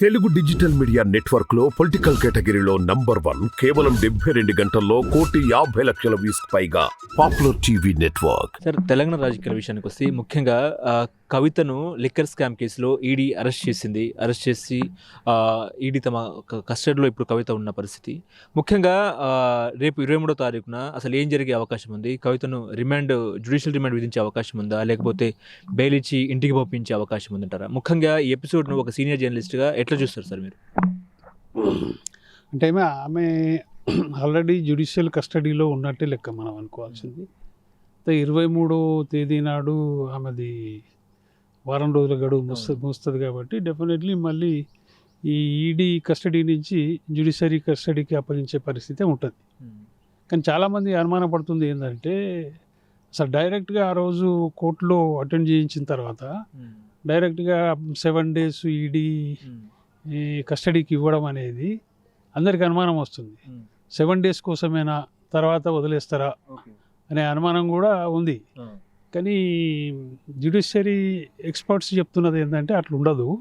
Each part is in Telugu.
తెలుగు డిజిటల్ మీడియా నెట్వర్క్లో పొలిటికల్ కేటగిరీలో నంబర్ వన్ కేవలం డెబ్బై రెండు గంటల్లో కోటి యాభై లక్షల వ్యూస్ పైగా popular TV network. Sir Telangana రాజకీయాల విషయానికి వస్తే ముఖ్యంగా కవితను లిక్కర్ స్కామ్ కేసులో ఈడీ అరెస్ట్ చేసింది. అరెస్ట్ చేసి ఈడీ తమ కస్టడీలో ఇప్పుడు కవిత ఉన్న పరిస్థితి. ముఖ్యంగా రేపు ఇరవై మూడో తారీఖున అసలు ఏం జరిగే అవకాశం ఉంది? కవితను రిమాండ్ జ్యుడిషియల్ రిమాండ్ విధించే అవకాశం ఉందా? లేకపోతే బెయిల్ ఇచ్చి ఇంటికి పంపించే అవకాశం ఉందంటారా? ముఖ్యంగా ఈ ఎపిసోడ్ను ఒక సీనియర్ జర్నలిస్ట్గా ఎట్లా చూస్తారు సార్ మీరు? అంటే ఆమె ఆల్రెడీ జ్యుడిషియల్ కస్టడీలో ఉన్నట్టే లెక్క మనం అనుకోవాల్సింది. ఇరవై మూడో తేదీ నాడు ఆమెది వారం రోజుల గడువు ముస్త మూస్తుంది కాబట్టి డెఫినెట్లీ మళ్ళీ ఈ ఈడీ కస్టడీ నుంచి జ్యుడిషియరీ కస్టడీకి అప్పగించే పరిస్థితి ఉంటుంది. కానీ చాలామంది అనుమాన పడుతుంది ఏంటంటే అసలు డైరెక్ట్గా ఆ రోజు కోర్టులో అటెండ్ చేయించిన తర్వాత డైరెక్ట్గా సెవెన్ డేస్ ఈడీ కస్టడీకి ఇవ్వడం అనేది అందరికి అనుమానం వస్తుంది. సెవెన్ డేస్ కోసమేనా తర్వాత వదిలేస్తారా అనే అనుమానం కూడా ఉంది. కానీ జ్యుడిషియరీ ఎక్స్పర్ట్స్ చెప్తున్నది ఏంటంటే అట్లా ఉండదు.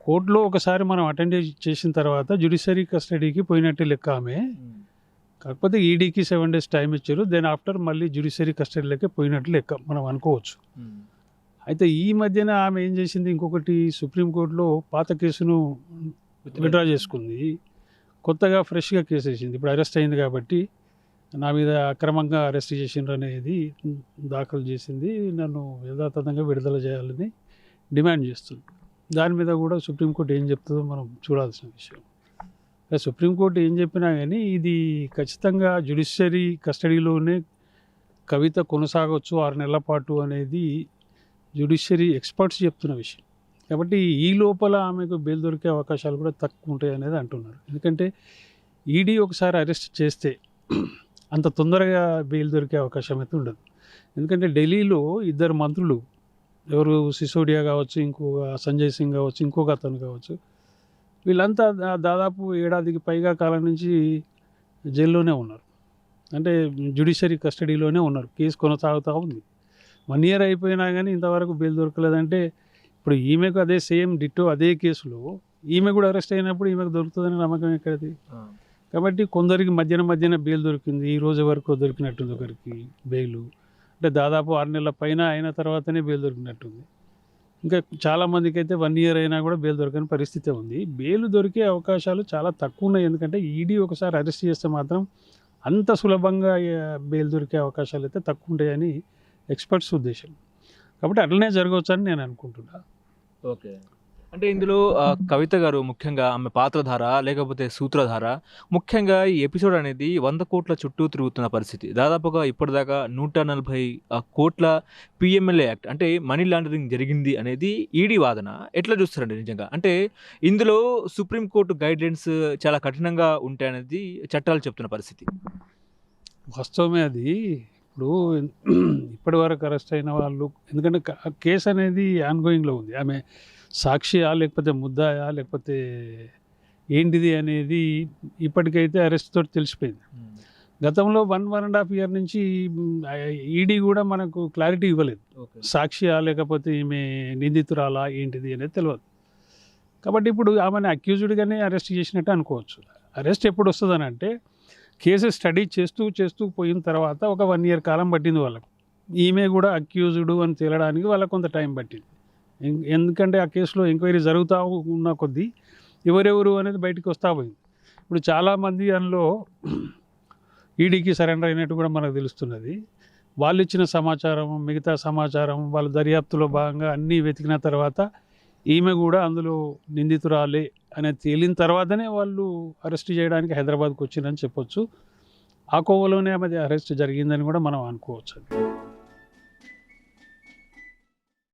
కోర్టులో ఒకసారి మనం అటెండ్ చేసిన తర్వాత జ్యుడిషియరీ కస్టడీకి పోయినట్టే లెక్క ఆమె. కాకపోతే ఈడీకి సెవెన్ డేస్ టైం ఇచ్చారు. దెన్ ఆఫ్టర్ మళ్ళీ జ్యుడిషియరీ కస్టడీలోకి పోయినట్లు లెక్క మనం అనుకోవచ్చు. అయితే ఈ మధ్యన ఆమె ఏం చేసింది? ఇంకొకటి సుప్రీంకోర్టులో పాత కేసును విత్డ్రా చేసుకుంది. కొత్తగా ఫ్రెష్గా కేసు వేసింది. ఇప్పుడు అరెస్ట్ అయింది కాబట్టి నా మీద అక్రమంగా అరెస్ట్ చేసిండ్రు అనేది దాఖలు చేసింది. నన్ను యథాతథంగా విడుదల చేయాలని డిమాండ్ చేస్తుంది దాని మీద కూడా సుప్రీంకోర్టు ఏం చెప్తుందో మనం చూడాల్సిన విషయం. సుప్రీంకోర్టు ఏం చెప్పినా కానీ ఇది ఖచ్చితంగా జ్యుడిషియరీ కస్టడీలోనే కవిత కొనసాగవచ్చు ఆరు నెలల పాటు అనేది జ్యుడిషియరీ ఎక్స్పర్ట్స్ చెప్తున్న విషయం. కాబట్టి ఈ లోపల ఆమెకు బెయిల్ దొరికే అవకాశాలు కూడా తక్కువ ఉంటాయి అనేది అంటున్నారు. ఎందుకంటే ఈడీ ఒకసారి అరెస్ట్ చేస్తే అంత తొందరగా బెయిల్ దొరికే అవకాశం అయితే ఉండదు. ఎందుకంటే ఢిల్లీలో ఇద్దరు మంత్రులు ఎవరు సిసోడియా కావచ్చు ఇంకొక సంజయ్ సింగ్ కావచ్చు ఇంకొక అతను కావచ్చు వీళ్ళంతా దాదాపు ఏడాదికి పైగా కాలం నుంచి జైల్లోనే ఉన్నారు. అంటే జ్యుడిషియరీ కస్టడీలోనే ఉన్నారు. కేసు కొనసాగుతూ ఉంది. వన్ ఇయర్ అయిపోయినా కానీ ఇంతవరకు బెయిల్ దొరకలేదంటే ఇప్పుడు ఈమెకు అదే సేమ్ డిట్టో అదే కేసులో ఈమె కూడా అరెస్ట్ అయినప్పుడు ఈమెకు దొరుకుతుందని నమ్మకం ఎక్కడిది? కాబట్టి కొందరికి మధ్యన మధ్యన బెయిల్ దొరికింది ఈ రోజు వరకు దొరికినట్టుంది ఒకరికి బెయిల్. అంటే దాదాపు ఆరు నెలల పైన అయిన తర్వాతనే బెయిల్ దొరికినట్టుంది. ఇంకా చాలామందికి అయితే వన్ ఇయర్ అయినా కూడా బెయిల్ దొరకని పరిస్థితి ఉంది. బెయిల్ దొరికే అవకాశాలు చాలా తక్కువ ఉన్నాయి. ఎందుకంటే ఈడీ ఒకసారి అరెస్ట్ చేస్తే మాత్రం అంత సులభంగా బెయిల్ దొరికే అవకాశాలు అయితే తక్కువ ఉంటాయని ఎక్స్పర్ట్స్ ఉద్దేశం. కాబట్టి అట్లనే జరగవచ్చు అని నేను అనుకుంటున్నా. ఓకే. అంటే ఇందులో కవిత గారు ముఖ్యంగా ఆమె పాత్రధార లేకపోతే సూత్రధార. ముఖ్యంగా ఈ ఎపిసోడ్ అనేది వంద కోట్ల చుట్టూ తిరుగుతున్న పరిస్థితి. దాదాపుగా ఇప్పటిదాకా నూట నలభై కోట్ల పిఎంఎల్ఏ యాక్ట్ అంటే మనీ లాండరింగ్ జరిగింది అనేది ఈడీ వాదన. ఎట్లా చూస్తారండి నిజంగా? అంటే ఇందులో సుప్రీంకోర్టు గైడ్లైన్స్ చాలా కఠినంగా ఉంటాయనేది చట్టాలు చెప్తున్న పరిస్థితి. వాస్తవమే అది. ఇప్పుడు ఇప్పటి వరకు అరెస్ట్ అయిన వాళ్ళు ఎందుకంటే కేసు అనేది ఆన్గోయింగ్లో ఉంది. ఆమె సాక్షియా లేకపోతే ముద్దాయా లేకపోతే ఏంటిది అనేది ఇప్పటికైతే అరెస్ట్ తోటి తెలిసిపోయింది. గతంలో one one and half year నుంచి ఈడీ కూడా మనకు క్లారిటీ ఇవ్వలేదు. సాక్షియా లేకపోతే ఈమె నిందితురాలా ఏంటిది అనేది తెలియదు కాబట్టి ఇప్పుడు ఆమెను అక్యూజ్డ్గానే అరెస్ట్ చేసినట్టు అనుకోవచ్చు. అరెస్ట్ ఎప్పుడు వస్తుందని అంటే కేసెస్ స్టడీ చేస్తూ చేస్తూ పోయిన తర్వాత ఒక వన్ ఇయర్ కాలం పట్టింది వాళ్ళకు. ఈమె కూడా అక్యూజ్డ్ అని తేలడానికి వాళ్ళకు కొంత టైం పట్టింది. ఎందుకంటే ఆ కేసులో ఎంక్వైరీ జరుగుతూ ఉన్న కొద్దీ ఎవరెవరు అనేది బయటికి వస్తూ పోయింది. ఇప్పుడు చాలామంది అందులో ఈడీకి సరెండర్ అయినట్టు కూడా మనకు తెలుస్తున్నది. వాళ్ళు ఇచ్చిన సమాచారం మిగతా సమాచారం వాళ్ళ దర్యాప్తులో భాగంగా అన్నీ వెతికిన తర్వాత ఈమె కూడా అందులో నిందితురాలే అనేది తేలిన తర్వాతనే వాళ్ళు అరెస్ట్ చేయడానికి హైదరాబాద్కు వచ్చిందని చెప్పొచ్చు. ఆ కోవలోనే ఆమె అరెస్ట్ జరిగిందని కూడా మనం అనుకోవచ్చు